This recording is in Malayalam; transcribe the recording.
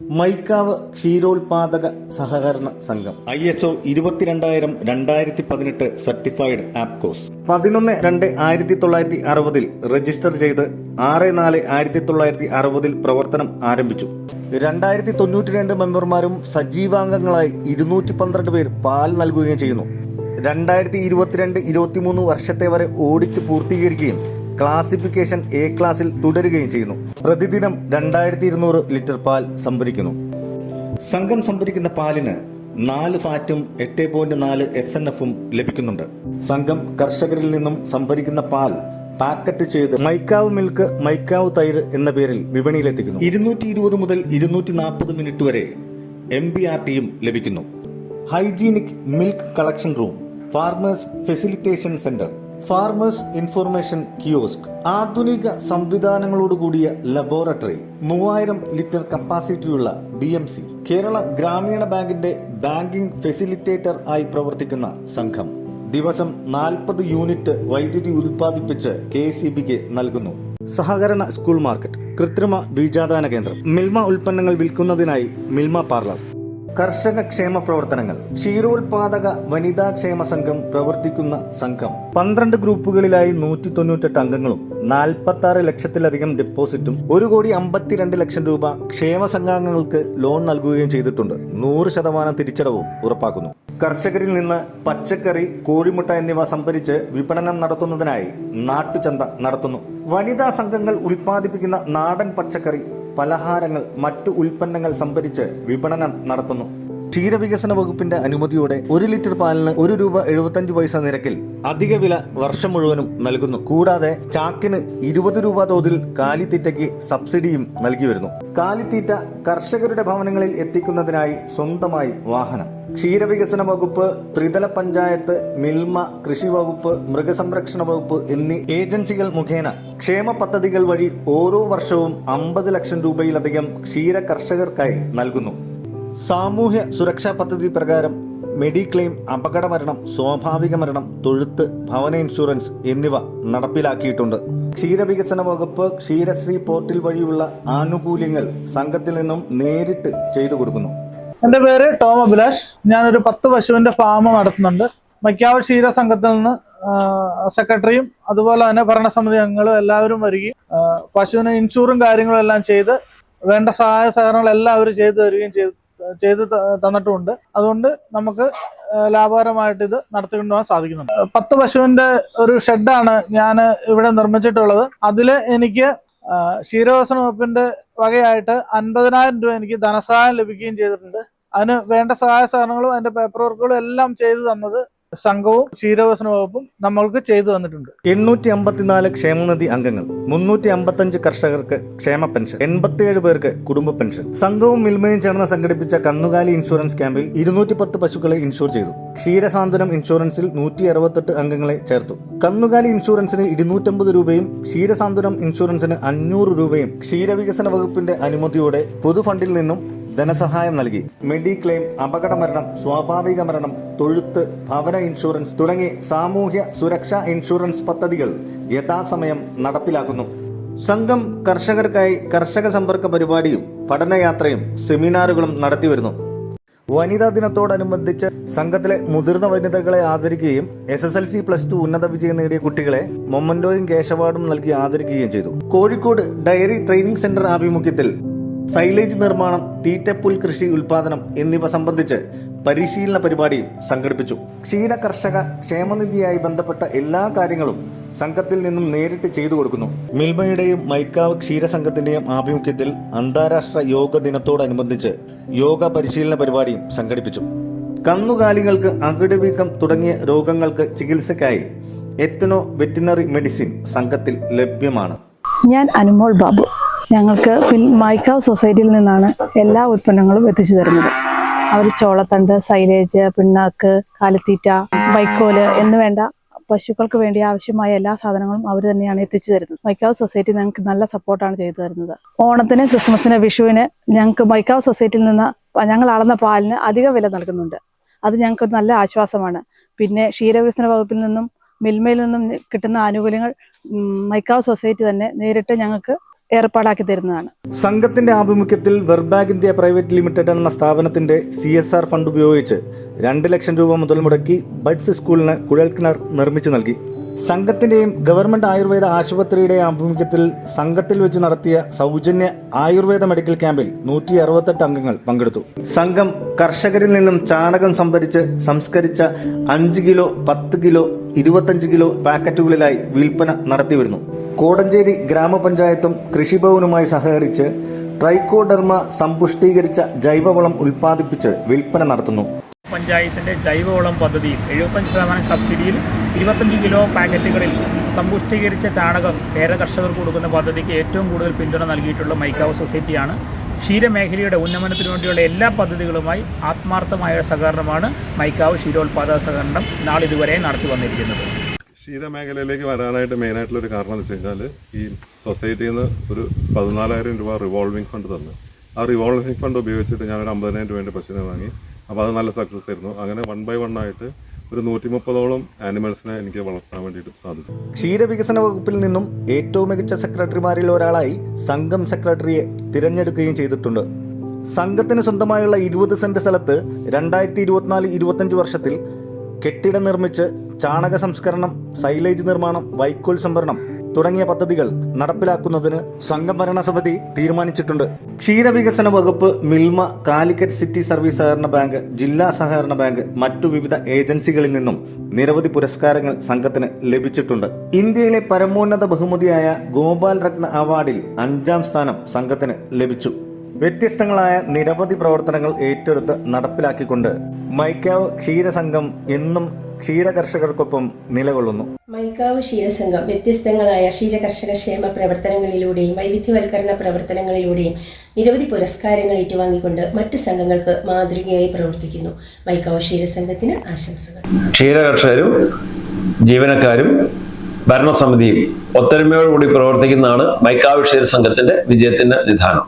മൈക്കാവ് ക്ഷീരോത്പാദക സഹകരണ സംഘം. ഐ എസ് ഒ ഇരുപത്തിരണ്ടായിരം രണ്ടായിരത്തി പതിനെട്ട് സർട്ടിഫൈഡ് ആപ്കോസ് പതിനൊന്ന് രണ്ട് ആയിരത്തി തൊള്ളായിരത്തി അറുപതിൽ രജിസ്റ്റർ ചെയ്ത് ആറ് നാല് ആയിരത്തി തൊള്ളായിരത്തി അറുപതിൽ പ്രവർത്തനം ആരംഭിച്ചു. രണ്ടായിരത്തി തൊണ്ണൂറ്റി രണ്ട് മെമ്പർമാരും സജീവാംഗങ്ങളായി ഇരുന്നൂറ്റി പന്ത്രണ്ട് പേർ പാൽ നൽകുകയും ചെയ്യുന്നു. രണ്ടായിരത്തി ഇരുപത്തിരണ്ട് ഇരുപത്തിമൂന്ന് വർഷത്തെ വരെ ഓഡിറ്റ് പൂർത്തീകരിക്കുകയും ക്ലാസിഫിക്കേഷൻ എ ക്ലാസ്സിൽ തുടരുകയും ചെയ്യുന്നു. പ്രതിദിനം രണ്ടായിരത്തി ഇരുന്നൂറ് ലിറ്റർ പാൽ സംഭരിക്കുന്നു. സംഘം സംഭരിക്കുന്ന പാലിന് നാല് ഫാറ്റും എട്ട് പോയിന്റ് നാല് എസ് എൻ എഫും ലഭിക്കുന്നുണ്ട്. സംഘം കർഷകരിൽ നിന്നും സംഭരിക്കുന്ന പാൽ പാക്കറ്റ് ചെയ്ത് മൈക്കാവ് മിൽക്ക് മൈക്കാവ് തൈര് എന്ന പേരിൽ വിപണിയിലെത്തിക്കുന്നു. ഇരുന്നൂറ്റി ഇരുപത് മുതൽ ഇരുന്നൂറ്റി നാൽപ്പത് മിനിറ്റ് വരെ എം ബി ആർ ടിയും ലഭിക്കുന്നു. Hygienic milk collection room farmers facilitation centre farmers information kiosk ആധുനിക സംവിധാനങ്ങളോടുകൂടിയ ലബോറട്ടറി മൂവായിരം ലിറ്റർ കപ്പാസിറ്റിയുള്ള ബി എം സി കേരള ഗ്രാമീണ ബാങ്കിന്റെ ബാങ്കിംഗ് ഫെസിലിറ്റേറ്റർ ആയി പ്രവർത്തിക്കുന്ന സംഘം. ദിവസം നാൽപ്പത് യൂണിറ്റ് വൈദ്യുതി ഉൽപ്പാദിപ്പിച്ച് കെ സി ബിക്ക് നൽകുന്നു. സഹകരണ സ്കൂൾ മാർക്കറ്റ് കൃത്രിമ ബീജാദാന കേന്ദ്രം മിൽമ ഉൽപ്പന്നങ്ങൾ വിൽക്കുന്നതിനായി മിൽമ പാർലർ. കർഷക ക്ഷേമ പ്രവർത്തനങ്ങൾ. ക്ഷീരോത്പാദക വനിതാ ക്ഷേമ സംഘം പ്രവർത്തിക്കുന്ന സംഘം. പന്ത്രണ്ട് ഗ്രൂപ്പുകളിലായി നൂറ്റി തൊണ്ണൂറ്റെട്ട് അംഗങ്ങളും നാൽപ്പത്തി ആറ് ലക്ഷത്തിലധികം ഡെപ്പോസിറ്റും ഒരു കോടി അമ്പത്തിരണ്ട് ലക്ഷം രൂപ ക്ഷേമ സംഘാംഗങ്ങൾക്ക് ലോൺ നൽകുകയും ചെയ്തിട്ടുണ്ട്. നൂറ് ശതമാനം തിരിച്ചടവും ഉറപ്പാക്കുന്നു. കർഷകരിൽ നിന്ന് പച്ചക്കറി കോഴിമുട്ട എന്നിവ സംഭരിച്ച് വിപണനം നടത്തുന്നതിനായി നാട്ടുചന്ത നടത്തുന്നു. വനിതാ സംഘങ്ങൾ ഉൽപ്പാദിപ്പിക്കുന്ന നാടൻ പച്ചക്കറി പലഹാരങ്ങൾ മറ്റു ഉൽപ്പന്നങ്ങൾ സംഭരിച്ച് വിപണനം നടത്തുന്നു. ക്ഷീരവികസന വകുപ്പിന്റെ അനുമതിയോടെ ഒരു ലിറ്റർ പാലിന് ഒരു രൂപ എഴുപത്തഞ്ച് പൈസ നിരക്കിൽ അധിക വില വർഷം മുഴുവനും നൽകുന്നു. കൂടാതെ ചാക്കിന് ഇരുപത് രൂപ തോതിൽ കാലിത്തീറ്റയ്ക്ക് സബ്സിഡിയും നൽകി വരുന്നു. കാലിത്തീറ്റ കർഷകരുടെ ഭവനങ്ങളിൽ എത്തിക്കുന്നതിനായി സ്വന്തമായി വാഹനം. ക്ഷീരവികസന വകുപ്പ് ത്രിതല പഞ്ചായത്ത് മിൽമ കൃഷി വകുപ്പ് മൃഗസംരക്ഷണ വകുപ്പ് എന്നീ ഏജൻസികൾ മുഖേന ക്ഷേമ പദ്ധതികൾ വഴി ഓരോ വർഷവും അമ്പത് ലക്ഷം രൂപയിലധികം ക്ഷീര കർഷകർക്കായി നൽകുന്നു. സാമൂഹ്യ സുരക്ഷാ പദ്ധതി പ്രകാരം മെഡിക്ലെയിം അപകട മരണം സ്വാഭാവിക മരണം തൊഴുത്ത് ഭവന ഇൻഷുറൻസ് എന്നിവ നടപ്പിലാക്കിയിട്ടുണ്ട്. ക്ഷീരവികസന വകുപ്പ് ക്ഷീരശ്രീ പോർട്ടൽ വഴിയുള്ള ആനുകൂല്യങ്ങൾ സംഘത്തിൽ നിന്നും നേരിട്ട് ചെയ്തു കൊടുക്കുന്നു. എന്റെ പേര് ടോം അഭിലാഷ്. ഞാനൊരു പത്ത് പശുവിന്റെ ഫാം നടത്തുന്നുണ്ട്. മയ്ക്കാവ് ക്ഷീര സംഘത്തിൽ നിന്ന് സെക്രട്ടറിയും അതുപോലെ തന്നെ ഭരണസമിതി അംഗങ്ങളും എല്ലാവരും വരികയും പശുവിന് ഇൻഷൂറും കാര്യങ്ങളും എല്ലാം ചെയ്ത് വേണ്ട സഹായ സഹകരണങ്ങൾ എല്ലാവരും ചെയ്തു തരികയും ചെയ്ത്. ചെയ്ത് തന്നിട്ടുമുണ്ട്. അതുകൊണ്ട് നമുക്ക് ലാഭകരമായിട്ട് ഇത് നടത്തിക്കൊണ്ടു പോകാൻ സാധിക്കുന്നുണ്ട് പത്ത് പശുവിന്റെ ഒരു ഷെഡാണ് ഞാൻ ഇവിടെ നിർമ്മിച്ചിട്ടുള്ളത്. അതിൽ എനിക്ക് ക്ഷീരവസന വകുപ്പിന്റെ വകയായിട്ട് അൻപതിനായിരം രൂപ എനിക്ക് ധനസഹായം ലഭിക്കുകയും ചെയ്തിട്ടുണ്ട്. അതിന് വേണ്ട സഹായ സഹകരണങ്ങളും അതിന്റെ പേപ്പർ വർക്കുകളും എല്ലാം ചെയ്തു തന്നത് സംഘവും ക്ഷീരവസന വകുപ്പും നമ്മൾക്ക് ചെയ്തു തന്നിട്ടുണ്ട്. എണ്ണൂറ്റി അമ്പത്തിനാല് ക്ഷേമനിധി അംഗങ്ങൾ. മുന്നൂറ്റി അമ്പത്തഞ്ച് കർഷകർക്ക് ക്ഷേമ പെൻഷൻ എൺപത്തിയേഴ് പേർക്ക് കുടുംബ പെൻഷൻ. സംഘവും മിൽമയും ചേർന്ന് സംഘടിപ്പിച്ച കന്നുകാലി ഇൻഷുറൻസ് ക്യാമ്പിൽ ഇരുന്നൂറ്റി പത്ത് പശുക്കളെ ഇൻഷുർ ചെയ്തു. ക്ഷീരസാന്ത്വനം ഇൻഷുറൻസിൽ നൂറ്റി അറുപത്തെട്ട് അംഗങ്ങളെ ചേർത്തു. കന്നുകാലി ഇൻഷുറൻസിന് ഇരുന്നൂറ്റമ്പത് രൂപയും ക്ഷീരസാന്ത്വനം ഇൻഷുറൻസിന് അഞ്ഞൂറ് രൂപയും ക്ഷീരവികസന വകുപ്പിന്റെ അനുമതിയോടെ പൊതുഫണ്ടിൽ നിന്നും ധനസഹായം നൽകി. മെഡിക്ലെയിം അപകട മരണം സ്വാഭാവിക മരണം തൊഴുത്ത് ഭവന ഇൻഷുറൻസ് തുടങ്ങി സാമൂഹ്യ സുരക്ഷാ ഇൻഷുറൻസ് പദ്ധതികൾ യഥാസമയം നടപ്പിലാക്കുന്നു. സംഘം കർഷകർക്കായി കർഷക സമ്പർക്ക പരിപാടിയും പഠനയാത്രയും സെമിനാറുകളും നടത്തിവരുന്നു. വനിതാ ദിനത്തോടനുബന്ധിച്ച് സംഘത്തിലെ മുതിർന്ന വനിതകളെ ആദരിക്കുകയും S S L C plus two ഉന്നത വിജയം നേടിയ കുട്ടികളെ മൊമ്മൻഡോയും കേശവാർഡും നൽകി ആദരിക്കുകയും ചെയ്തു. കോഴിക്കോട് ഡയറി ട്രെയിനിംഗ് സെന്റർ ആഭിമുഖ്യത്തിൽ സൈലേജ് നിർമ്മാണം തീറ്റപ്പുൽ കൃഷി ഉൽപാദനം എന്നിവ സംബന്ധിച്ച് പരിശീലന പരിപാടിയും സംഘടിപ്പിച്ചു. ക്ഷീര കർഷക ക്ഷേമനിധിയായി ബന്ധപ്പെട്ട എല്ലാ കാര്യങ്ങളും സംഘത്തിൽ നിന്നും നേരിട്ട് ചെയ്തു കൊടുക്കുന്നു. മിൽമയുടെയും മൈക്കാവ് ക്ഷീരസംഘത്തിന്റെയും ആഭിമുഖ്യത്തിൽ അന്താരാഷ്ട്ര യോഗ ദിനത്തോടനുബന്ധിച്ച് യോഗ പരിശീലന പരിപാടിയും സംഘടിപ്പിച്ചു. കന്നുകാലികൾക്ക് അകിടുവീക്കം തുടങ്ങിയ രോഗങ്ങൾക്ക് ചികിത്സയ്ക്കായി എത്തനോ വെറ്റിനറി മെഡിസിൻ സംഘത്തിൽ ലഭ്യമാണ്. ഞാൻ അനുമോൾ ബാബു. ഞങ്ങൾക്ക് മൈക്കാവ് സൊസൈറ്റിയിൽ നിന്നാണ് എല്ലാ ഉൽപ്പന്നങ്ങളും എത്തിച്ചു തരുന്നത്. അവർ ചോളത്തണ്ട് സൈലേജ് പിണ്ണാക്ക് കാലിത്തീറ്റ വൈക്കോൽ എന്ന് വേണ്ട പശുക്കൾക്ക് വേണ്ടി ആവശ്യമായ എല്ലാ സാധനങ്ങളും അവർ തന്നെയാണ് എത്തിച്ചു തരുന്നത്. മൈക്കാവ് സൊസൈറ്റി ഞങ്ങൾക്ക് നല്ല സപ്പോർട്ടാണ് ചെയ്തു തരുന്നത്. ഓണത്തിന് ക്രിസ്മസിന് വിഷുവിന് ഞങ്ങൾക്ക് മൈക്കാവ് സൊസൈറ്റിയിൽ നിന്ന് ഞങ്ങൾ അളന്ന പാലിന് അധിക വില നൽകുന്നുണ്ട്. അത് ഞങ്ങൾക്ക് നല്ല ആശ്വാസമാണ്. പിന്നെ ക്ഷീരവികസന വകുപ്പിൽ നിന്നും മിൽമയിൽ നിന്നും കിട്ടുന്ന ആനുകൂല്യങ്ങൾ മൈക്കാവ് സൊസൈറ്റി തന്നെ നേരിട്ട് ഞങ്ങൾക്ക് ഏർപ്പാടാക്കി തരുന്നതാണ്. സംഘത്തിന്റെ ആഭിമുഖ്യത്തിൽ വെർബാഗ് ഇന്ത്യ പ്രൈവറ്റ് ലിമിറ്റഡ് എന്ന സ്ഥാപനത്തിന്റെ സി എസ് ആർ ഫണ്ട് ഉപയോഗിച്ച് രണ്ട് ലക്ഷം രൂപ മുതൽ മുടക്കി ബഡ്സ് സ്കൂളിന് കുഴൽക്കിണർ നിർമ്മിച്ചു നൽകി. സംഘത്തിന്റെയും ഗവൺമെന്റ് ആയുർവേദ ആശുപത്രിയുടെ ആഭിമുഖ്യത്തിൽ സംഘത്തിൽ വെച്ച് നടത്തിയ സൗജന്യ ആയുർവേദ മെഡിക്കൽ ക്യാമ്പിൽ നൂറ്റി അറുപത്തെട്ട് അംഗങ്ങൾ പങ്കെടുത്തു. സംഘം കർഷകരിൽ നിന്നും ചാണകം സംഭരിച്ച് സംസ്കരിച്ച അഞ്ച് കിലോ പത്ത് കിലോ ഇരുപത്തഞ്ച് കിലോ പാക്കറ്റുകളിലായി വിൽപ്പന നടത്തിവരുന്നു. കോടഞ്ചേരി ഗ്രാമപഞ്ചായത്തും കൃഷിഭവനുമായി സഹകരിച്ച് ട്രൈക്കോഡെർമ സമ്പുഷ്ടീകരിച്ച ജൈവവളം ഉൽപ്പാദിപ്പിച്ച് വിൽപ്പന നടത്തുന്നു. പഞ്ചായത്തിന്റെ ജൈവവളം പദ്ധതിയിൽ എഴുപത്തഞ്ച് ശതമാനം സബ്സിഡിയിൽ ഇരുപത്തഞ്ച് കിലോ പാക്കറ്റുകളിൽ സമ്പുഷ്ടീകരിച്ച ചാണകം കേര കർഷകർക്ക് കൊടുക്കുന്ന പദ്ധതിക്ക് ഏറ്റവും കൂടുതൽ പിന്തുണ നൽകിയിട്ടുള്ള മൈക്കാവ് സൊസൈറ്റിയാണ്. ക്ഷീരമേഖലയുടെ ഉന്നമനത്തിനു വേണ്ടിയുള്ള എല്ലാ പദ്ധതികളുമായി ആത്മാർത്ഥമായ സഹകരണമാണ് മൈക്കാവ് ക്ഷീരോത്പാദക സഹകരണം നാളിതുവരെ നടത്തി വന്നിരിക്കുന്നത്. ക്ഷീരമേഖലയിലേക്ക് വരാനായിട്ട് മെയിനായിട്ടുള്ള ഒരു കാരണം എന്ന് വെച്ച് കഴിഞ്ഞാൽ ഈ സൊസൈറ്റിയിൽ നിന്ന് ഒരു പതിനാലായിരം രൂപ റിവോൾവിംഗ് ഫണ്ട് തന്നു. ആ റിവോൾവിംഗ് ഫണ്ട് ഉപയോഗിച്ചിട്ട് ഞാനൊരു അമ്പതിനായിരം രൂപേന്റെ പശുവിനെ വാങ്ങി. അപ്പോൾ അത് നല്ല സക്സസ് ആയിരുന്നു. അങ്ങനെ വൺ ബൈ വൺ ആയിട്ട് ഒരു നൂറ്റി മുപ്പതോളം ആനിമൽസിനെ എനിക്ക് വളർത്താൻ വേണ്ടിയിട്ട് സാധിച്ചു. ക്ഷീരവികസന വകുപ്പിൽ നിന്നും ഏറ്റവും മികച്ച സെക്രട്ടറിമാരിൽ ഒരാളായി സംഘം സെക്രട്ടറിയെ തിരഞ്ഞെടുക്കുകയും ചെയ്തിട്ടുണ്ട്. സംഘത്തിന് സ്വന്തമായുള്ള ഇരുപത് സെന്റ് സ്ഥലത്ത് രണ്ടായിരത്തി ഇരുപത്തിനാല് ഇരുപത്തഞ്ച് വർഷത്തിൽ കെട്ടിടം നിർമ്മിച്ച് ചാണക സംസ്കരണം സൈലേജ് നിർമ്മാണം വൈക്കോൽ സംഭരണം തുടങ്ങിയ പദ്ധതികൾ നടപ്പിലാക്കുന്നതിന് സംഘം സമിതി തീരുമാനിച്ചിട്ടുണ്ട്. ക്ഷീരവികസന വകുപ്പ് മിൽമ കാലിക്കറ്റ് സിറ്റി സർവീസ് സഹകരണ ബാങ്ക് ജില്ലാ സഹകരണ ബാങ്ക് മറ്റു വിവിധ ഏജൻസികളിൽ നിന്നും നിരവധി പുരസ്കാരങ്ങൾ സംഘത്തിന് ലഭിച്ചിട്ടുണ്ട്. ഇന്ത്യയിലെ പരമോന്നത ബഹുമതിയായ ഗോപാൽ രത്ന അവാർഡിൽ അഞ്ചാം സ്ഥാനം സംഘത്തിന് ലഭിച്ചു. വ്യത്യസ്തങ്ങളായ നിരവധി പ്രവർത്തനങ്ങൾ ഏറ്റെടുത്ത് നടപ്പിലാക്കിക്കൊണ്ട് മൈക്കാവ് ക്ഷീരസംഘം എന്നും ക്ഷീര കർഷകർക്കൊപ്പം നിലകൊള്ളുന്നു. മൈക്കാവ് ക്ഷീരസംഘം വ്യത്യസ്തങ്ങളായ ക്ഷീരകർഷക ക്ഷേമ പ്രവർത്തനങ്ങളിലൂടെയും വൈവിധ്യവൽക്കരണ പ്രവർത്തനങ്ങളിലൂടെയും നിരവധി പുരസ്കാരങ്ങൾ ഏറ്റുവാങ്ങിക്കൊണ്ട് മറ്റ് സംഘങ്ങൾക്ക് മാതൃകയായി പ്രവർത്തിക്കുന്നു. മൈക്കാവ് ക്ഷീരസംഘത്തിന് ആശംസകൾ. ക്ഷീര കർഷകരും ജീവനക്കാരും ഭരണസമിതിയും ഒത്തൊരുമയോടുകൂടി പ്രവർത്തിക്കുന്നതാണ് മൈക്കാവ് ക്ഷീരസംഘത്തിന്റെ വിജയത്തിന്റെ നിധാനം.